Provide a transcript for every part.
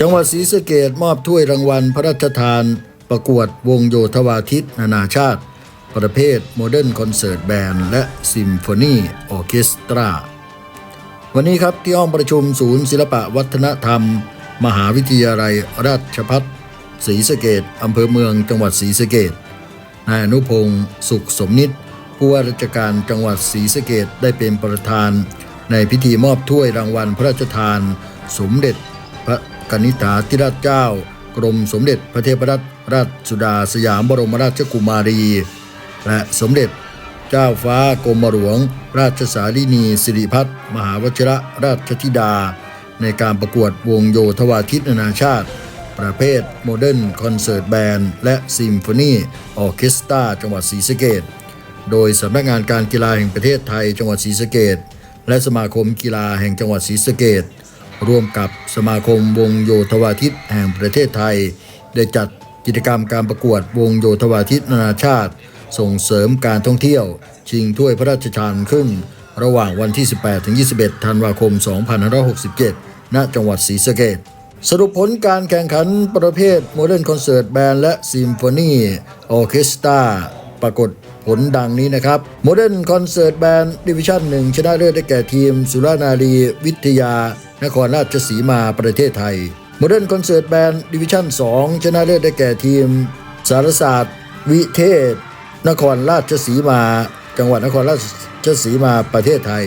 จังหวัดศรีสะเกดมอบถ้วยรางวัลพระราชทาน ประกวดวงโยธวาทิตนานาชาติ ประเภทโมเดิร์นคอนเสิร์ตแบนด์และซิมโฟนีออเคสตรา วันนี้ครับที่ห้องประชุมศูนย์ศิลปะวัฒนธรรม มหาวิทยาลัยราชพัฒศรีสะเกดอำเภอเมืองจังหวัดศรีสะเกดนายอนุพงศ์สุขสมนิตผู้ว่าราชการจังหวัดศรีสะเกดได้เป็นประธาน ในพิธีมอบถ้วยรางวัลพระราชทาน สมเด็จพระ กนิษฐาธิราชเจ้า กรมสมเด็จพระเทพรัตนราชสุดาสยามบรมราชกุมารี และสมเด็จเจ้าฟ้ากรมหลวง ราชสารินีสิริพัฒน์มหาวชิระราชธิดา ในการประกวดวงโยธวาทิตนานาชาติ ประเภทโมเดิร์นคอนเสิร์ตแบนด์และซิมโฟนีออเคสตราจังหวัดศรีสะเกดโดยสำนักงานการกีฬาแห่งประเทศไทยจังหวัดศรีสะเกดและสมาคมกีฬาแห่งจังหวัดศรีสะเกด ร่วมกับสมาคมวงโยธวาทิตแห่งประเทศไทย ได้จัดกิจกรรมการประกวดวงโยธวาทิตนานาชาติ ส่งเสริมการท่องเที่ยว ชิงถ้วยพระราชทานขึ้น ระหว่างวันที่ 18ถึง21 ธันวาคม 2567 ณ จังหวัดศรีสะเกษสรุปผลการแข่งขันประเภทโมเดิร์นคอนเสิร์ตแบนด์และซิมโฟนีออเคสตราปรากฏ ผลดังนี้นะครับโมเดิร์นคอนเสิร์ตแบนด์ดิวิชั่นหนึ่งชนะเลิศได้แก่ทีม สุรานารีวิทยา นครราชสีมาประเทศไทยโมเดิร์นคอนเสิร์ตแบนด์ดิวิชั่น2ชนะเลิศได้แก่ทีม สารศาสตร์ วิเทศ นครราชสีมา จังหวัดนครราชสีมาประเทศไทย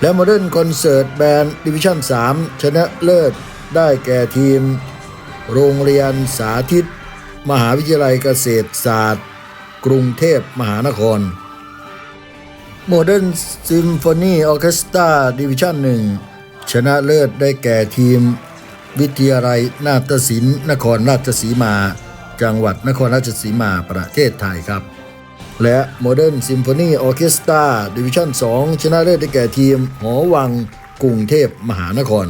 และโมเดิร์นคอนเสิร์ตแบนด์ดิวิชั่น3ชนะเลิศได้แก่ทีม โรงเรียนสาธิต มหาวิทยาลัยเกษตรศาสตร์ กรุงเทพมหานครโมเดิร์นซิมโฟนีออร์เคสตราดิวิชั่นหนึ่งชนะเลิศได้แก่ทีม วิทยาลัยนาฏศิลป์นครราชสีมา จังหวัดนครราชสีมาประเทศไทยครับ และโมเดิร์นซิมโฟนีออร์เคสตราดิวิชั่น2ชนะเลิศได้แก่ทีม หอวังกรุงเทพมหานคร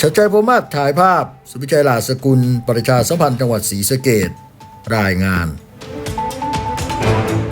ชัดชัยพมาศถ่ายภาพ สุพิชัยลาสกุล ประชาสัมพันธ์จังหวัดศรีสะเกดรายงาน Thank you.